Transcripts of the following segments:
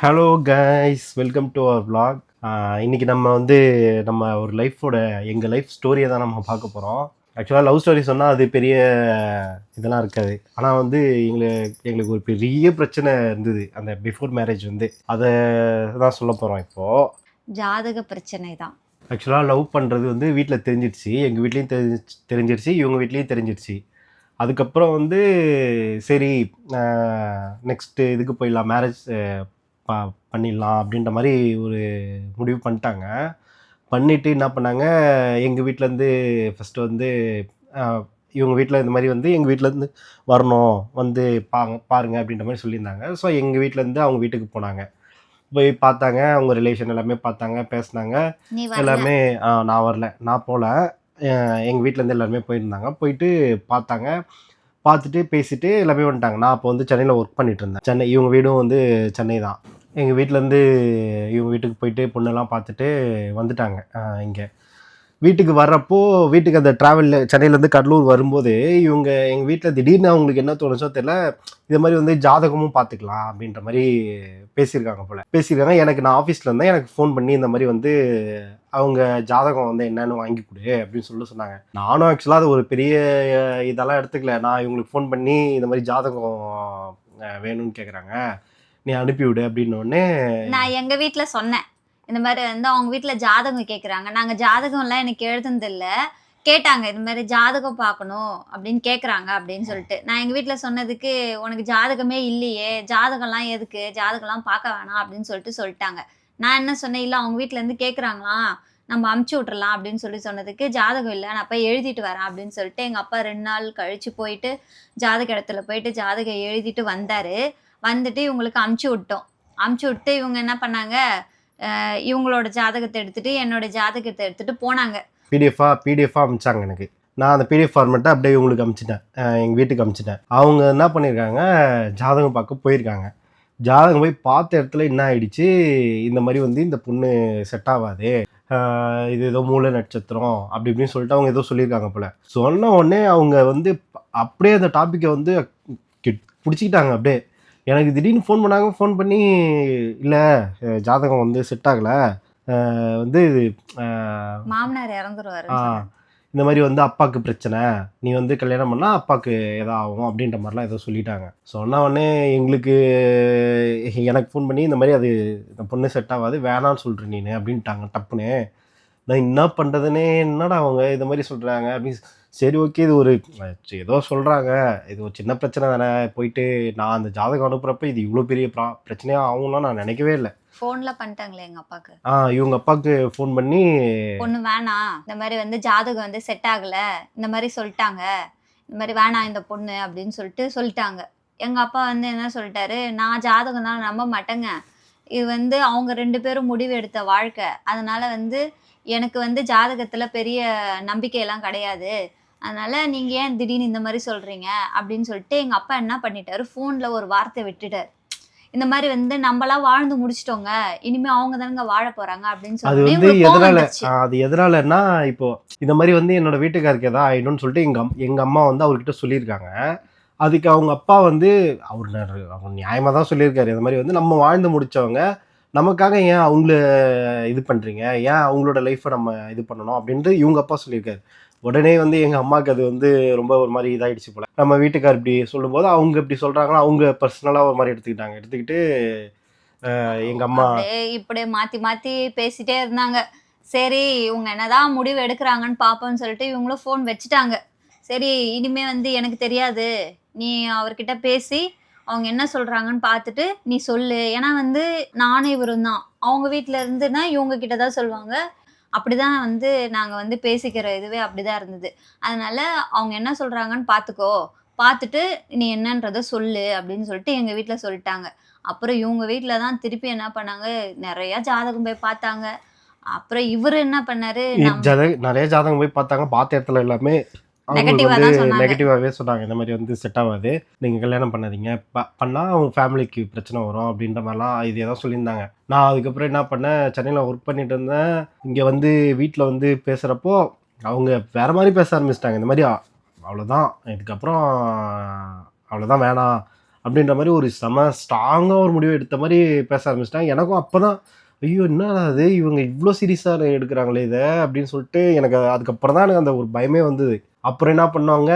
Hello guys welcome to our ah இன்னைக்கு நம்ம வந்து நம்ம ஒரு லைஃபோட எங்கள் லைஃப் ஸ்டோரியை தான் நம்ம பார்க்க போகிறோம் ஆக்சுவலாக லவ் ஸ்டோரி சொன்னால் அது பெரிய இதெல்லாம் இருக்காது. ஆனால் வந்து எங்களுக்கு எங்களுக்கு ஒரு பெரிய பிரச்சனை இருந்தது. அந்த பிஃபோர் மேரேஜ் வந்து. அதை தான் சொல்ல போகிறோம் இப்போது ஜாதக பிரச்சனை தான். ஆக்சுவலாக லவ் பண்ணுறது வந்து வீட்டில் தெரிஞ்சிடுச்சு. எங்கள் வீட்லேயும் தெரிஞ்சு தெரிஞ்சிடுச்சு. இவங்க வீட்லேயும் தெரிஞ்சிடுச்சு. அதுக்கப்புறம் வந்து சரி நெக்ஸ்ட்டு இதுக்கு போயிடலாம். மேரேஜ் ப பண்ணிடலாம் அப்படின்ற மாதிரி ஒரு முடிவு பண்ணிட்டாங்க. பண்ணிவிட்டு என்ன பண்ணாங்க? எங்கள் வீட்டிலேருந்து ஃபஸ்ட்டு வந்து இவங்க வீட்டில் இந்த மாதிரி வந்து எங்கள் வீட்டிலேருந்து வரணும் வந்து பாங்க பாருங்க அப்படின்ற மாதிரி சொல்லியிருந்தாங்க. ஸோ எங்கள் வீட்டிலேருந்து அவங்க வீட்டுக்கு போனாங்க. போய் பார்த்தாங்க அவங்க ரிலேஷன் எல்லாமே பார்த்தாங்க பேசுனாங்க. எல்லாமே நான் வரல நான் போகல எங்கள் வீட்டிலேருந்து எல்லாருமே போயிருந்தாங்க. போயிட்டு பார்த்தாங்க. பார்த்துட்டு பேசிட்டு எல்லாமே வந்துட்டாங்க. நான் அப்போ வந்து சென்னையில் ஒர்க் பண்ணிட்டு இருந்தேன். சென்னை இவங்க வீடும் வந்து சென்னை தான். எங்கள் வீட்டிலேருந்து இவங்க வீட்டுக்கு போயிட்டு பொண்ணெல்லாம் பார்த்துட்டு வந்துட்டாங்க. இங்கே. வீட்டுக்கு வர்றப்போ வீட்டுக்கு அந்த ட்ராவலில் சென்னையிலேருந்து கடலூர் வரும்போது இவங்க எங்கள் வீட்டில் திடீர்னு அவங்களுக்கு என்ன தோணுச்சோ தெரியல இது மாதிரி வந்து ஜாதகமும் பார்த்துக்கலாம் அப்படின்ற மாதிரி பேசியிருக்காங்க போல். பேசியிருக்காங்க. எனக்கு நான் ஆஃபீஸில் இருந்தேன். எனக்கு ஃபோன் பண்ணி இந்த மாதிரி வந்து அவங்க ஜாதகம் வந்து என்னென்னு வாங்கி கொடு அப்படின்னு சொல்லி சொன்னாங்க. நானும் ஆக்சுவலாக அது ஒரு பெரிய இதெல்லாம் எடுத்துக்கல. நான் இவங்களுக்கு ஃபோன் பண்ணி இந்த மாதிரி ஜாதகம் வேணும்னு கேட்குறாங்க நீ அனுப்பிவிடு அப்படின்னு நான் எங்க வீட்டில் சொன்னேன். இந்த மாதிரி வந்து அவங்க வீட்டில் ஜாதகம் கேக்குறாங்க. நாங்க ஜாதகம் எல்லாம் எனக்கு எழுதுனதில்லை கேட்டாங்க இது மாதிரி ஜாதகம் பார்க்கணும் அப்படின்னு கேட்குறாங்க அப்படின்னு சொல்லிட்டு. நான் எங்கள் வீட்டில் சொன்னதுக்கு உனக்கு ஜாதகமே இல்லையே. ஜாதகம்லாம் எதுக்கு? ஜாதகம்லாம் பார்க்க வேணாம் அப்படின்னு சொல்லிட்டு சொல்லிட்டாங்க. நான் என்ன சொன்னேன் இல்லை அவங்க வீட்டிலேருந்து கேட்குறாங்களாம் நம்ம அமுச்சு விட்றலாம் அப்படின்னு சொல்லி சொன்னதுக்கு ஜாதகம் இல்லை. நான் போய் எழுதிட்டு வரேன் அப்படின்னு சொல்லிட்டு எங்கள் அப்பா ரெண்டு நாள் கழித்து போயிட்டு ஜாதக இடத்துல போயிட்டு ஜாதகம் எழுதிட்டு வந்தார். வந்துட்டு இவங்களுக்கு அமுச்சு விட்டோம். அமுச்சு விட்டு இவங்க என்ன பண்ணாங்க? இவங்களோட ஜாதகத்தை எடுத்துட்டு என்னோட ஜாதகத்தை எடுத்துட்டு போனாங்க. பிடிஎஃபாக பிடிஎஃபா அமிச்சாங்க எனக்கு. நான் அந்த பிடிஎஃப் ஃபார்மெட்டை அப்படியே இவங்களுக்கு அமிச்சிட்டேன். எங்கள் வீட்டுக்கு அமிச்சிட்டேன். அவங்க என்ன பண்ணியிருக்காங்க ஜாதகம் பார்க்க போயிருக்காங்க. ஜாதகம் போய் பார்த்த இடத்துல என்ன ஆயிடுச்சு? இந்த மாதிரி வந்து இந்த பொண்ணு செட் ஆகாது. இது ஏதோ மூல நட்சத்திரம் அப்படி இப்படின்னு சொல்லிட்டு அவங்க ஏதோ சொல்லியிருக்காங்க போல். சொன்ன உடனே அவங்க வந்து அப்படியே அந்த டாப்பிக்கை வந்து பிடிச்சிக்கிட்டாங்க அப்படியே. எனக்கு திடீர்னு ஃபோன் பண்ணாங்க ஃபோன் பண்ணி இல்லை ஜாதகம் வந்து செட் ஆகலை. வந்து இது மாமனார் இறந்துருவாரு ஆ இந்த மாதிரி வந்து அப்பாவுக்கு பிரச்சனை. நீ வந்து கல்யாணம் பண்ணால் அப்பாவுக்கு எதா ஆகும் அப்படின்ற மாதிரிலாம் ஏதோ சொல்லிட்டாங்க. சொன்ன உடனே எங்களுக்கு எனக்கு ஃபோன் பண்ணி இந்த மாதிரி அது இந்த பொண்ணு செட் ஆகாது வேணான்னு சொல்கிற நீனு அப்படின்ட்டாங்க டப்புன்னு. நான் என்ன பண்ணுறதுனே என்னடா அவங்க இந்த மாதிரி சொல்கிறாங்க அப்படின்னு சரி ஓகே இது ஒரு ஏதோ சொல்கிறாங்க இது ஒரு சின்ன பிரச்சனை தானே. போயிட்டு நான் அந்த ஜாதகம் அனுப்புகிறப்ப இது இவ்வளோ பெரிய ப்ரா பிரச்சனையாக ஆகும்லாம் நான் நினைக்கவே இல்லை. ஃபோன்ல பண்ணிட்டாங்களே எங்க அப்பாக்கு? ஆ இவங்க அப்பாவுக்கு ஃபோன் பண்ணி பொண்ணு வேணாம் இந்த மாதிரி வந்து ஜாதகம் வந்து செட் ஆகல. இந்த மாதிரி சொல்லிட்டாங்க. இந்த மாதிரி வேணாம் இந்த பொண்ணு அப்படின்னு சொல்லிட்டு சொல்லிட்டாங்க. எங்க அப்பா வந்து என்ன சொல்லிட்டாரு? நான் ஜாதகம் தான் நம்ப மாட்டேங்க. இது வந்து அவங்க ரெண்டு பேரும் முடிவு எடுத்த வாழ்க்கை. அதனால வந்து எனக்கு வந்து ஜாதகத்துல பெரிய நம்பிக்கையெல்லாம் கிடையாது. அதனால நீங்க ஏன் திடீர்னு இந்த மாதிரி சொல்றீங்க அப்படின்னு சொல்லிட்டு எங்க அப்பா என்ன பண்ணிட்டாரு? ஃபோன்ல ஒரு வார்த்தை விட்டுட்டாரு. இந்த மாதிரி வந்து நம்மளாம் வாழ்ந்து முடிச்சிட்டோங்க. இனிமே அவங்க தானங்க வாழ போறாங்க அப்படின்னு அது சொல்லி வந்து உங்களுக்கு கோவம் எதனால அது எதனாலன்னா இப்போ இந்த மாதிரி வந்து என்னோட வீட்டுக்காருக்கு எதாவது ஆயிடும்னு சொல்லிட்டு எங்க எங்க அம்மா வந்து அவர்கிட்ட சொல்லியிருக்காங்க. அதுக்கு அவங்க அப்பா வந்து அவர் அவர் நியாயமா தான் சொல்லியிருக்காரு. இந்த மாதிரி வந்து நம்ம வாழ்ந்து முடிச்சவங்க நமக்காக ஏன் அவங்கள இது பண்றீங்க? ஏன் அவங்களோட லைஃப்பை நம்ம இது பண்ணணும் அப்படின்ட்டு இவங்க அப்பா சொல்லியிருக்காரு. உடனே வந்து எங்கள் அம்மாவுக்கு அது வந்து ரொம்ப ஒரு மாதிரி இதாயிடுச்சு போல. நம்ம வீட்டுக்கார் இப்படி சொல்லும்போது அவங்க இப்படி சொல்கிறாங்கன்னா அவங்க பர்சனலாக ஒரு மாதிரி எடுத்துக்கிட்டாங்க. எடுத்துக்கிட்டு எங்கள் அம்மா இப்படி இப்படியே மாற்றி பேசிட்டே இருந்தாங்க. சரி இவங்க என்னதான் முடிவு எடுக்கிறாங்கன்னு பார்ப்போம்னு சொல்லிட்டு இவங்களும் ஃபோன் வச்சுட்டாங்க. சரி இனிமே வந்து எனக்கு தெரியாது. நீ அவர்கிட்ட பேசி அவங்க என்ன சொல்கிறாங்கன்னு பார்த்துட்டு நீ சொல்லு. ஏன்னா வந்து நானும் இவரும் தான் அவங்க வீட்டில் இருந்துன்னா இவங்க கிட்ட தான் சொல்லுவாங்க. அப்படிதான் வந்து நாங்கள் வந்து பேசிக்கிற இதுவே அப்படிதான் இருந்தது. அதனால அவங்க என்ன சொல்றாங்கன்னு பார்த்துக்கோ பார்த்துட்டு நீ என்னன்றத சொல்லு அப்படின்னு சொல்லிட்டு எங்கள் வீட்டில் சொல்லிட்டாங்க. அப்புறம் இவங்க வீட்டில் தான் திருப்பி என்ன பண்ணாங்க? நிறைய ஜாதகம் போய் பார்த்தாங்க. அப்புறம் இவர் என்ன பண்ணாரு? நிறைய ஜாதகம் போய் பார்த்தாங்க. பார்த்த இடத்துல எல்லாமே வந்து. நெகட்டிவாகவே சொன்னாங்க. இந்த மாதிரி வந்து செட் ஆகாது. நீங்கள் கல்யாணம் பண்ணாதீங்க. ப- பண்ணா அவங்க ஃபேமிலிக்கு பிரச்சனை வரும் அப்படின்ற மாதிரிலாம் இதே தான் சொல்லியிருந்தாங்க. நான் அதுக்கப்புறம் என்ன பண்ணேன்? சென்னையில் ஒர்க் பண்ணிட்டு இருந்தேன். இங்கே வந்து வீட்டில் வந்து பேசுகிறப்போ அவங்க வேற மாதிரி பேச ஆரம்பிச்சிட்டாங்க. இந்த மாதிரி அவ்வளோதான் இதுக்கப்புறம் அவ்வளோதான் வேணாம் அப்படின்ற மாதிரி ஒரு செம ஸ்ட்ராங்காக ஒரு முடிவு எடுத்த மாதிரி பேச ஆரம்பிச்சிட்டாங்க. எனக்கும் அப்போ தான் ஐயோ என்ன அது இவங்க இவ்வளோ சீரியஸாக எடுக்கிறாங்களே இதை? அப்படின்னு சொல்லிட்டு எனக்கு அதுக்கப்புறம் தான் எனக்கு அந்த ஒரு பயமே வந்தது. அப்புறம் என்ன பண்ணுவாங்க?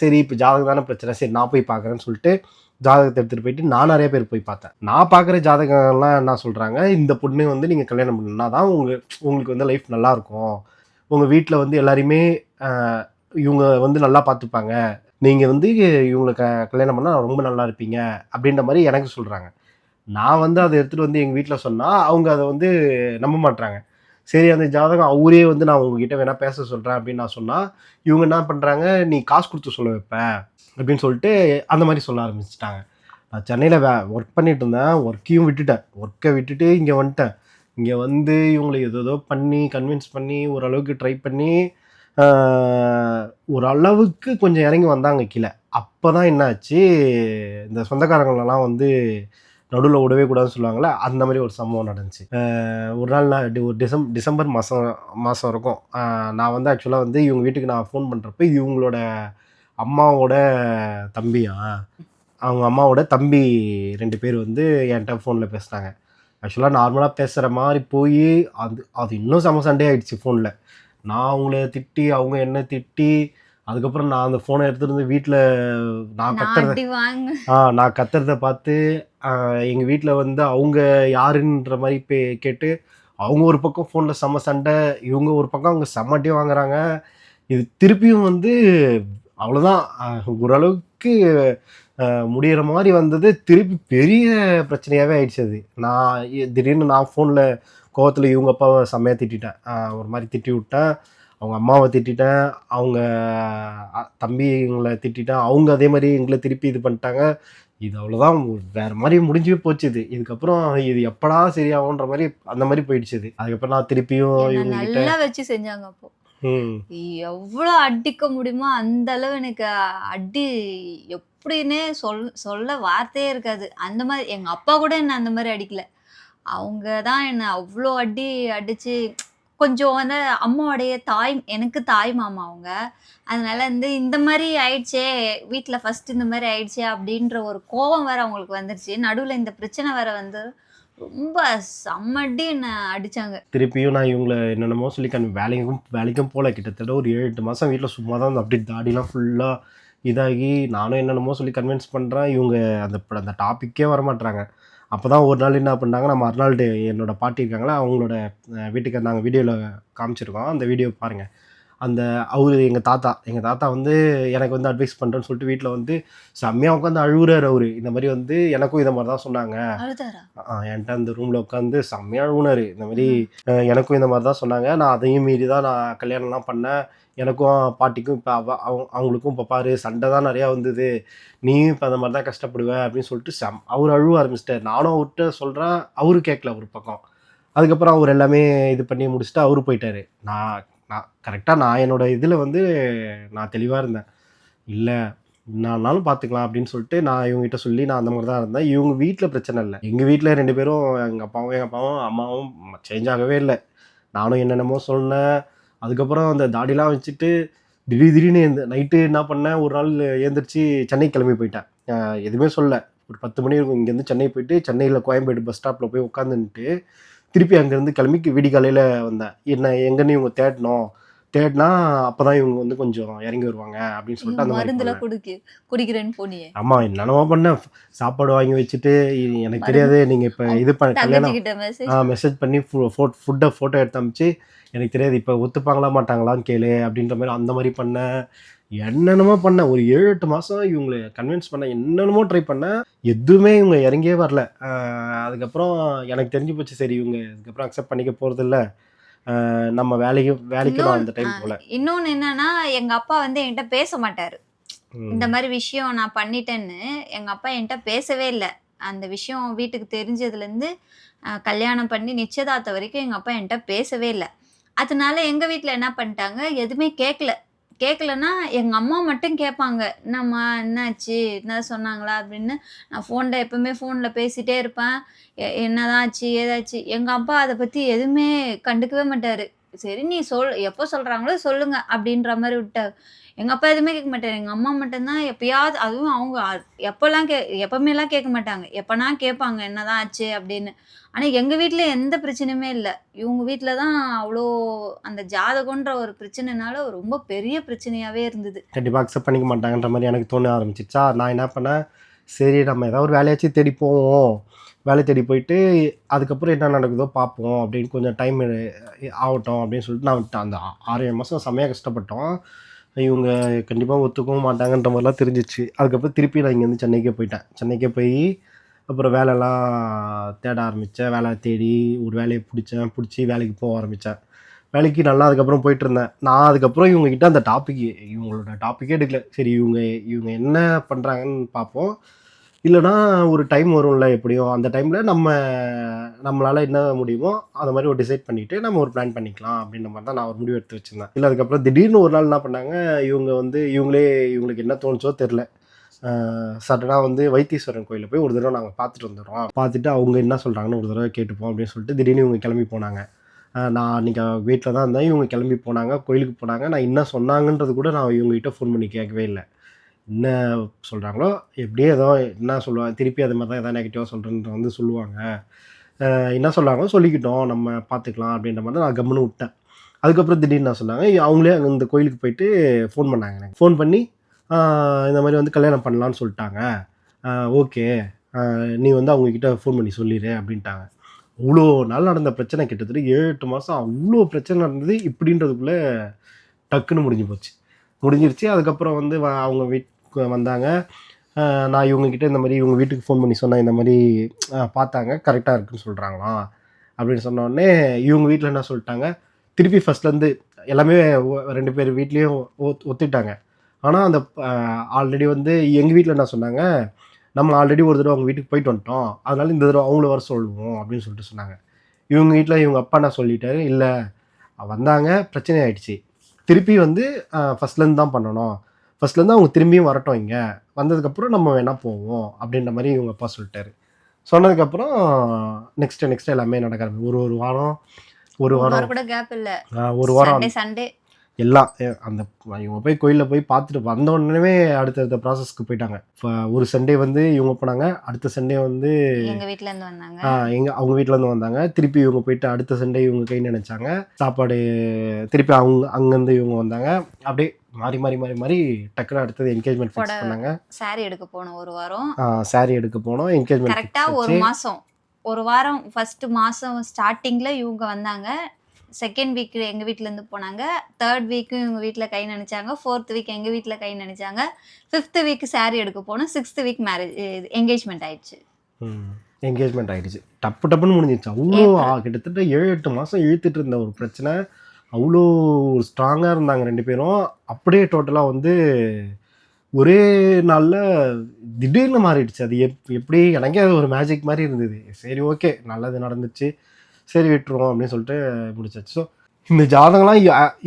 சரி இப்போ ஜாதகம் தானே பிரச்சனை. சரி நான் போய் பார்க்குறேன்னு சொல்லிட்டு ஜாதகத்தை எடுத்துகிட்டு போயிட்டு நான் நிறைய பேர் போய் பார்த்தேன். நான் பார்க்குற ஜாதகம்லாம் என்ன சொல்கிறாங்க இந்த பொண்ணு வந்து நீங்கள் கல்யாணம் பண்ணா தான் உங்க உங்களுக்கு வந்து லைஃப் நல்லாயிருக்கும் உங்கள் வீட்டில் வந்து எல்லாரையுமே இவங்க வந்து நல்லா பார்த்துப்பாங்க. நீங்கள் வந்து இவங்களை க கல்யாணம் பண்ணால் ரொம்ப நல்லா இருப்பீங்க அப்படின்ற மாதிரி எனக்கு சொல்கிறாங்க நான் வந்து அதை எடுத்துகிட்டு வந்து எங்கள் வீட்டில் சொன்னால் அவங்க அதை வந்து நம்ப மாட்டுறாங்க சரி அந்த ஜாதகம் அவரே வந்து நான் உங்ககிட்ட வேணால் பேச சொல்கிறேன் அப்படின்னு நான் சொன்னால் இவங்க என்ன பண்ணுறாங்க நீ காசு கொடுத்து சொல்ல வைப்ப அப்படின்னு சொல்லிட்டு அந்த மாதிரி சொல்ல ஆரம்பிச்சிட்டாங்க. நான் சென்னையில் வே ஒர்க் பண்ணிட்டு இருந்தேன் ஒர்க்கையும் விட்டுட்டேன். ஒர்க்கை விட்டுட்டு இங்கே வந்துட்டேன். இங்கே வந்து இவங்களை ஏதோ ஏதோ பண்ணி கன்வின்ஸ் பண்ணி ஓரளவுக்கு ட்ரை பண்ணி ஓரளவுக்கு கொஞ்சம் இறங்கி வந்தாங்க கீழே. அப்போ தான் என்னாச்சு இந்த சொந்தக்காரங்களெல்லாம் வந்து நடுவில் விடவே கூடாதுன்னு சொல்லுவாங்களே அந்த மாதிரி ஒரு சம்பவம் நடந்துச்சு. ஒரு நாள் நான் டி- ஒரு டிசம் டிசம்பர் மாதம் மாதம் இருக்கும். நான் வந்து ஆக்சுவலாக வந்து இவங்க வீட்டுக்கு நான் ஃபோன் பண்ணுறப்ப இவங்களோட அம்மாவோட தம்பியா அவங்க அம்மாவோட தம்பி ரெண்டு பேர் வந்து என்கிட்ட ஃபோனில் பேசுனாங்க. ஆக்சுவலாக நார்மலாக பேசுகிற மாதிரி போய் அது அது இன்னும் செம சண்டே ஆகிடுச்சு ஃபோனில் நான் அவங்கள திட்டி அவங்க என்ன திட்டி அதுக்கப்புறம் நான் அந்த ஃபோனை எடுத்துட்டு வந்து வீட்டில் நான் கத்துறத ஆ நான் கத்துறத பார்த்து எங்கள் வீட்டில் வந்து அவங்க யாருன்ற மாதிரி பே கேட்டு அவங்க ஒரு பக்கம் ஃபோனில் செம்ம சண்டை இவங்க ஒரு பக்கம் அவங்க செம்ம வாங்குறாங்க. இது திருப்பியும் வந்து அவ்வளோதான் ஓரளவுக்கு அஹ், முடியிற மாதிரி வந்தது. திருப்பி பெரிய பிரச்சனையாகவே ஆயிடுச்சு அது. நான் திடீர்னு நான் ஃபோனில் கோவத்தில் இவங்க அப்பாவை செம்மையாக திட்டிட்டேன். அஹ், ஒரு மாதிரி திட்டி விட்டேன். அவங்க அம்மாவை திட்டிட்டேன் அவங்க தம்பிங்களை திட்டிட்டேன் அவங்க அதே மாதிரி எங்களை திருப்பி இது பண்ணிட்டாங்க. இது அவ்வளோதான் வேற மாதிரி முடிஞ்சே போச்சு இது. இதுக்கப்புறம் இது எப்படா சரியாகுன்ற மாதிரி அந்த மாதிரி போயிடுச்சு இது. அதுக்கப்புறம் நான் திருப்பியும் இவங்க நல்லா வச்சு செஞ்சாங்க அப்போ. எவ்வளோ அடிக்க முடியுமோ அந்த அளவு எனக்கு அடி எப்படின்னே சொல் சொல்ல வார்த்தையே இருக்காது. அந்த மாதிரி எங்க அப்பா கூட என்ன அந்த மாதிரி அடிக்கல. அவங்க தான் என்ன அவ்வளோ அடி அடிச்சு கொஞ்சம் வந்து அம்மாவுடைய தாய் எனக்கு தாய் மாமா அவங்க. அதனால வந்து இந்த மாதிரி ஆயிடுச்சே வீட்டில் ஃபர்ஸ்ட் இந்த மாதிரி ஆயிடுச்சே அப்படின்ற ஒரு கோபம் வேற அவங்களுக்கு வந்துருச்சு. நடுவில் இந்த பிரச்சனை வேற வந்து ரொம்ப செம்மடி என்ன அடிச்சாங்க. திருப்பியும் நான் இவங்களை என்னென்னமோ சொல்லி கண் வேலைக்கும் வேலைக்கும் போகல கிட்டத்தட்ட ஒரு ஏழு எட்டு மாதம் வீட்டில் சும்மா தான் இருந்தேன். அப்படியே தாடிலாம் ஃபுல்லாக இதாகி நானும் என்னென்னமோ சொல்லி கன்வின்ஸ் பண்ணுறேன் இவங்க அந்த அந்த டாப்பிக்கே வரமாட்றாங்க. அப்போ தான் ஒரு நாள் என்ன பண்ணாங்க நான் மறுநாள் டே- என்னோட பாட்டி இருக்காங்களா அவங்களோட வீட்டுக்கு நாங்கள் வீடியோவில் காமிச்சிருக்கோம். அந்த வீடியோ பாருங்கள் அந்த அவர் எங்கள் தாத்தா. எங்கள் தாத்தா வந்து எனக்கு வந்து அட்வைஸ் பண்ணுறேன்னு சொல்லிட்டு வீட்டில் வந்து செம்மையாக உட்காந்து அழுகுறாரு அவர். இந்த மாதிரி வந்து எனக்கும் இதை மாதிரி தான் சொன்னாங்க என்கிட்ட அந்த ரூமில் உட்காந்து செம்மையாக அழுகுனாரு இந்த மாதிரி எனக்கும் இந்த மாதிரி தான் சொன்னாங்க. நான் அதையும் மீறி தான் நான் கல்யாணம்லாம் பண்ணேன். எனக்கும் பாட்டிக்கும் இப்போ அவ அவங்க அவங்களுக்கும் இப்போ பாரு சண்டை தான் நிறையா வந்தது. நீயும் இப்போ அந்த மாதிரி தான் கஷ்டப்படுவ அப்படின்னு சொல்லிட்டு செம் அவர் அழுவ ஆரம்பிச்சிட்டார். நானும் அவர்கிட்ட சொல்கிறேன் அவரு கேட்கல ஒரு பக்கம். அதுக்கப்புறம் அவர் எல்லாமே இது பண்ணி முடிச்சுட்டு அவரு போயிட்டாரு. நான் நான் கரெக்டாக நான் என்னோட இதில் வந்து நான் தெளிவாக இருந்தேன். இல்லை என்னாலும் பார்த்துக்கலாம் அப்படின்னு சொல்லிட்டு நான் இவங்ககிட்ட சொல்லி நான் அந்த மாதிரி தான் இருந்தேன். இவங்க வீட்டில் பிரச்சனை இல்லை. எங்கள் வீட்டில் ரெண்டு பேரும் எங்கள் அப்பாவும் எங்கள் அப்பாவும் அம்மாவும் சேஞ்ச் ஆகவே இல்லை. நானும் என்னென்னமோ சொன்னேன். அதுக்கப்புறம் அந்த தாடிலாம் வச்சுட்டு திடீர் திடீர்னு இந்த நைட்டு என்ன பண்ணேன்? ஒரு நாள் ஏந்திரிச்சு சென்னை கிளம்பி போயிட்டேன். எதுவுமே சொல்ல ஒரு பத்து மணி இருக்கும். இங்கேருந்து சென்னை போயிட்டு சென்னையில் கோயம்பேடு பஸ் ஸ்டாப்பில் போய் உட்காந்துன்ட்டு திருப்பி அங்கேருந்து கிளம்பி விடிகாலையில் வந்தேன். என்ன எங்கன்னு இவங்க தேடணும். தேடினா அப்போ தான் இவங்க வந்து கொஞ்சம் இறங்கி வருவாங்க அப்படின்னு சொல்லிட்டு அந்த மருந்துல. குடிக்க குடிக்கிறேன்னு போனியே. ஆமா என்னென்னமோ பண்ணேன். சாப்பாடு வாங்கி வச்சுட்டு எனக்கு தெரியாது நீங்கள் இப்போ இது பண்ண கல்யாணம் மெசேஜ் பண்ணி. ஃபுட்டை ஃபோட்டோ எடுத்து அமிச்சு எனக்கு தெரியாது இப்போ ஒத்துப்பாங்களா மாட்டாங்களான்னு கேளு அப்படின்ற மாதிரி அந்த மாதிரி பண்ணேன். என்னென்னமோ பண்ணேன். ஒரு ஏழு எட்டு மாதம் இவங்களை கன்வின்ஸ் பண்ண என்னென்னமோ ட்ரை பண்ணேன். எதுவுமே இவங்க இறங்கியே வரல. அதுக்கப்புறம் எனக்கு தெரிஞ்சு போச்சு சரி இவங்க இதுக்கப்புறம் அக்செப்ட் பண்ணிக்க போகிறதில்ல நம்ம வேலைக்கு வேலைக்கு அந்த டைம் போல. இன்னொன்னு என்னன்னா எங்க அப்பா வந்து என்கிட்ட பேச மாட்டாரு. இந்த மாதிரி விஷயம் நான் பண்ணிட்டேன்னு எங்க அப்பா என்கிட்ட பேசவே இல்லை. அந்த விஷயம் வீட்டுக்கு தெரிஞ்சதுல இருந்து அஹ், கல்யாணம் பண்ணி நிச்சயதார்த்தம் வரைக்கும் எங்க அப்பா என்கிட்ட பேசவே இல்லை. அதனால எங்க வீட்ல என்ன பண்ணிட்டாங்க எதுவுமே கேட்கல கேட்கலன்னா எங்கள் அம்மா மட்டும் கேட்பாங்க என்னம்மா என்னாச்சு? என்ன சொன்னாங்களா? அப்படின்னு நான் ஃபோனில் எப்போவுமே ஃபோனில் பேசிகிட்டே இருப்பேன். எ- என்னதான் ஆச்சு ஏதாச்சு. எங்கள் அப்பா அதை பற்றி எதுவுமே கண்டுக்கவே மாட்டார். சரி நீ சொல் எப்போ சொல்கிறாங்களோ சொல்லுங்கள் அப்படின்ற மாதிரி விட்டார். எங்கள் அப்பா எதுவுமே கேட்க மாட்டார். எங்கள் அம்மா மட்டும்தான் எப்பயாவது அதுவும் அவங்க எப்போல்லாம் கே எப்பவுமேலாம் கேட்க மாட்டாங்க. எப்போனா கேட்பாங்க என்னதான் ஆச்சு? அப்படின்னு. ஆனால் எங்கள் வீட்டில் எந்த பிரச்சனையுமே இல்லை. இவங்க வீட்டில் தான் அவ்வளோ அந்த ஜாதகன்ற ஒரு பிரச்சனைனால ரொம்ப பெரிய பிரச்சனையாகவே இருந்தது. கண்டிப்பாக அக்செப்ட் பண்ணிக்க மாட்டாங்கன்ற மாதிரி எனக்கு தோண ஆரம்பிச்சிச்சா நான் என்ன பண்ணேன்? சரி நம்ம ஏதாவது ஒரு வேலையாச்சும் தேடி போவோம். வேலை தேடி போயிட்டு அதுக்கப்புறம் என்ன நடக்குதோ பார்ப்போம் அப்படின்னு கொஞ்சம் டைம் ஆகட்டும் அப்படின்னு சொல்லிட்டு நான் விட்டேன். அந்த ஆறு ஏழு மாதம் செம்மையாக கஷ்டப்பட்டோம். இவங்க கண்டிப்பாக ஒத்துக்கவும் மாட்டாங்கன்ற மாதிரிலாம் தெரிஞ்சிச்சு. அதுக்கப்புறம் திருப்பி நான் இங்கேருந்து சென்னைக்கே போயிட்டேன். சென்னைக்கே போய் அப்புறம் வேலைலாம் தேட ஆரம்பித்தேன் வேலை தேடி ஒரு வேலையை பிடிச்சேன். பிடிச்சி வேலைக்கு போக ஆரம்பித்தேன் வேலைக்கு நல்லா அதுக்கப்புறம் போயிட்டுருந்தேன் நான் அதுக்கப்புறம் இவங்கக்கிட்ட அந்த டாபிக் இவங்களோட டாப்பிக்கே எடுக்கல. சரி இவங்க இவங்க என்ன பண்ணுறாங்கன்னு பார்ப்போம். இல்லைனா ஒரு டைம் வரும்ல எப்படியும் அந்த டைமில் நம்ம நம்மளால் என்ன முடியுமோ அந்த மாதிரி ஒரு டிசைட் பண்ணிவிட்டு நம்ம ஒரு பிளான் பண்ணிக்கலாம் அப்படின்ற மாதிரி தான் நான் ஒரு முடிவு எடுத்து வச்சுருந்தேன். இல்லை அதுக்கப்புறம் திடீர்னு ஒரு நாள் என்ன பண்ணாங்க இவங்க வந்து இவங்களே இவங்களுக்கு என்ன தோணுச்சோ தெரில சடனாக வந்து வைத்தீஸ்வரன் கோயிலில் போய் ஒரு தடவை நாங்கள் பார்த்துட்டு வந்துடுறோம். பார்த்துட்டு அவங்க என்ன சொல்கிறாங்கன்னு ஒரு தடவை கேட்டுப்போம் அப்படின்னு சொல்லிட்டு திடீர்னு இவங்க கிளம்பி போனாங்க. நான் அன்றைக்கி வீட்டில் தான் இருந்தேன். இவங்க கிளம்பி போனாங்க கோயிலுக்கு போனாங்க. நான் என்ன சொன்னாங்கன்றது கூட நான் இவங்ககிட்ட ஃபோன் பண்ணி கேட்கவே இல்லை. என்ன சொல்கிறாங்களோ எப்படியே ஏதோ என்ன சொல்லுவாங்க திருப்பி அது மாதிரி தான் எதாவது நெகட்டிவாக சொல்கிறேன்ற வந்து சொல்லுவாங்க. என்ன சொல்கிறாங்களோ சொல்லிக்கிட்டோம் நம்ம பார்த்துக்கலாம் அப்படின்ற மாதிரி நான் கம்முன்னு விட்டேன். அதுக்கப்புறம் திடீர்னு நான் சொன்னாங்க அவங்களே அங்கே இந்த கோயிலுக்கு போயிட்டு ஃபோன் பண்ணாங்க எனக்கு. ஃபோன் பண்ணி இந்த மாதிரி வந்து கல்யாணம் பண்ணலான்னு சொல்லிட்டாங்க. ஓகே. நீ வந்து அவங்கக்கிட்ட ஃபோன் பண்ணி சொல்லிடு அப்படின்ட்டாங்க. அவ்வளோ நாள் நடந்த பிரச்சனை கிட்டத்தட்ட ஏழு எட்டு மாதம் அவ்வளோ பிரச்சனை நடந்தது இப்படின்றதுக்குள்ளே டக்குன்னு முடிஞ்சு போச்சு. முடிஞ்சிருச்சு. அதுக்கப்புறம் வந்து வ- அவங்க வீட் வந்தாங்க. நான் இவங்கக்கிட்ட இந்த மாதிரி இவங்க வீட்டுக்கு ஃபோன் பண்ணி சொன்னேன் இந்த மாதிரி பார்த்தாங்க. கரெக்டாக இருக்குன்னு சொல்கிறாங்களாம் அப்படின்னு சொன்னோடனே இவங்க வீட்டில் என்ன சொல்லிட்டாங்க? திருப்பி ஃபஸ்ட்லேருந்து எல்லாமே ரெண்டு பேர் வீட்லேயும் ஒத்துட்டாங்க. ஆனால் அந்த ஆல்ரெடி வந்து எங்கள் வீட்டில் என்ன சொன்னாங்க? நம்ம ஆல்ரெடி ஒரு தடவை அவங்க வீட்டுக்கு போயிட்டு வந்துட்டோம். அதனால இந்த தடவை அவங்கள வர சொல்லுவோம் அப்படின்னு சொல்லிட்டு சொன்னாங்க. இவங்க வீட்டில் இவங்க அப்பா என்ன சொல்லிட்டாரு? இல்லை வந்தாங்க. பிரச்சனை ஆயிடுச்சு. திருப்பி வந்து ஃபஸ்ட்லேருந்து தான் பண்ணணும். ஃபஸ்ட்லேருந்து அவங்க திரும்பியும் வரட்டும் இங்கே. வந்ததுக்கப்புறம் நம்ம வேணால் போவோம் அப்படின்ற மாதிரி இவங்க அப்பா சொல்லிட்டாரு. சொன்னதுக்கப்புறம் நெக்ஸ்ட்டு நெக்ஸ்ட் எல்லாமே நடக்க ஆரம்பிச்சு ஒரு ஒரு வாரம் ஒரு வாரம். கூட கேப் இல்ல. ஒரு வாரம் சண்டே எல்லாம். அந்த இவங்க போய் கோயிலில் போய் பார்த்துட்டு வந்த உடனே அடுத்தடுத்த ப்ராசஸ்க்கு போயிட்டாங்க. ஃப- ஒரு சண்டே வந்து இவங்க போனாங்க அடுத்த சண்டே வந்து எங்க வீட்ல இருந்து வந்தாங்க. ஆஹ் எங்க அவங்க வீட்ல இருந்து வந்தாங்க. திருப்பி இவங்க போயிட்டு அடுத்த சண்டே இவங்க கை நினைச்சாங்க. சாப்பாடு திருப்பி அவங்க அங்கேருந்து இவங்க வந்தாங்க. அப்படியே மாறி மாறி மாறி மாறி டக்குனு அடுத்தது என்கேஜ்மெண்ட் ஃபிக்ஸ். பண்ணாங்க. சாரி எடுக்க போனோம் ஒரு வாரம். சாரி எடுக்க போனோம் என்கேஜ்மெண்ட் கரெக்டா ஒரு மாசம். ஒரு வாரம் ஃபர்ஸ்ட் மாசம் ஸ்டார்டிங்ல இவங்க வந்தாங்க. செகண்ட் வீக் எங்க வீட்ல இருந்து போனாங்க. தேர்ட் வீக்கும் இவங்க வீட்ல கை நினைச்சாங்க. ஃபோர்த் வீக் எங்க வீட்ல கை நினைச்சாங்க. ஃபிஃப்த் வீக் saree எடுக்க போனோம். சிக்ஸ்த் வீக் மேரேஜ் என்கேஜ்மெண்ட் ஆயிடுச்சு. என்கேஜ்மெண்ட் ஆயிடுச்சு. டப்பு டப்புன்னு முடிஞ்சிருச்சு அவ்வளோ கிட்டத்தட்ட ஏழு எட்டு மாதம் இழுத்துட்டு இருந்த ஒரு பிரச்சனை. அவ்வளோ ஸ்ட்ராங்காக இருந்தாங்க ரெண்டு பேரும். அப்படியே டோட்டலாக வந்து ஒரே நாளில் திடீர்னு மாறிடுச்சு. அது எப் எப்படி எனக்கே அது ஒரு மேஜிக் மாதிரி இருந்தது. சரி ஓகே நல்லது நடந்துச்சு. சரி விட்டுருவோம் அப்படின்னு சொல்லிட்டு முடிச்சாச்சு. ஸோ இந்த ஜாதகம்லாம்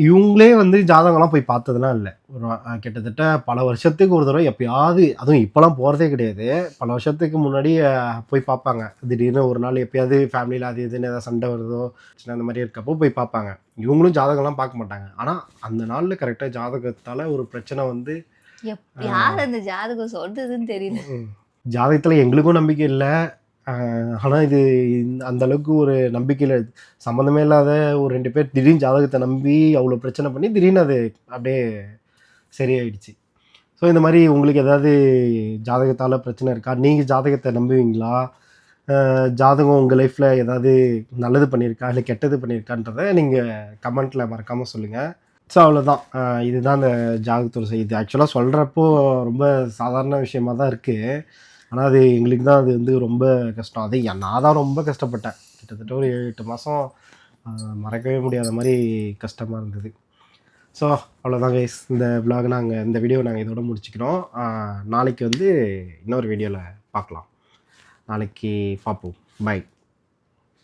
இவங்களே வந்து ஜாதகம்லாம் போய் பார்த்ததுலாம் இல்லை. ஒரு கிட்டத்தட்ட பல வருஷத்துக்கு ஒரு தடவை எப்பயாவது அதுவும் இப்போலாம் போகிறதே கிடையாது. பல வருஷத்துக்கு முன்னாடி போய் பார்ப்பாங்க. திடீர்னு ஒரு நாள் எப்பயாவது ஃபேமிலியில் அது இதுன்னு ஏதாவது சண்டை வருதோ சின்ன அந்த மாதிரி இருக்கப்போ போய் பார்ப்பாங்க. இவங்களும் ஜாதகம்லாம் பார்க்க மாட்டாங்க. ஆனால் அந்த நாளில் கரெக்டாக ஜாதகத்தால் ஒரு பிரச்சனை வந்து யார் அந்த ஜாதகம் சொல்றதுன்னு தெரியல. ஜாதகத்தில் எங்களுக்கும் நம்பிக்கை இல்லை. ஆனால் இது இந்த- அந்த அளவுக்கு ஒரு நம்பிக்கையில் சம்மந்தமே இல்லாத ஒரு ரெண்டு பேர் திடீர்னு ஜாதகத்தை நம்பி அவ்வளோ பிரச்சனை பண்ணி திடீர்னு அது அப்படியே சரியாயிடுச்சு. ஸோ இந்த மாதிரி உங்களுக்கு ஏதாவது ஜாதகத்தால் பிரச்சனை இருக்கா? நீங்கள் ஜாதகத்தை நம்புவீங்களா? ஜாதகம் உங்கள் லைஃப்பில் ஏதாவது நல்லது பண்ணியிருக்கா? இல்லை கெட்டது பண்ணியிருக்கான்றதை நீங்கள் கமெண்ட்டில் மறக்காமல் சொல்லுங்கள் ஸோ அவ்வளோதான் இதுதான் அந்த ஜாதகத்தோட செய்தி. ஆக்சுவலாக சொல்கிறப்போ ரொம்ப சாதாரண விஷயமா தான் இருக்குது ஆனால் அது எங்களுக்கு தான் அது வந்து ரொம்ப கஷ்டம். அது நான் தான் ரொம்ப கஷ்டப்பட்டேன். கிட்டத்தட்ட ஒரு ஏழு எட்டு மாதம் மறக்கவே முடியாத மாதிரி கஷ்டமாக இருந்தது. ஸோ அவ்வளோதான் கைஸ் இந்த vlog நாங்கள் இந்த வீடியோ நாங்கள் இதோட முடிச்சுக்கிறோம். நாளைக்கு வந்து இன்னொரு வீடியோவில் பார்க்கலாம். நாளைக்கு பார்ப்போம். பை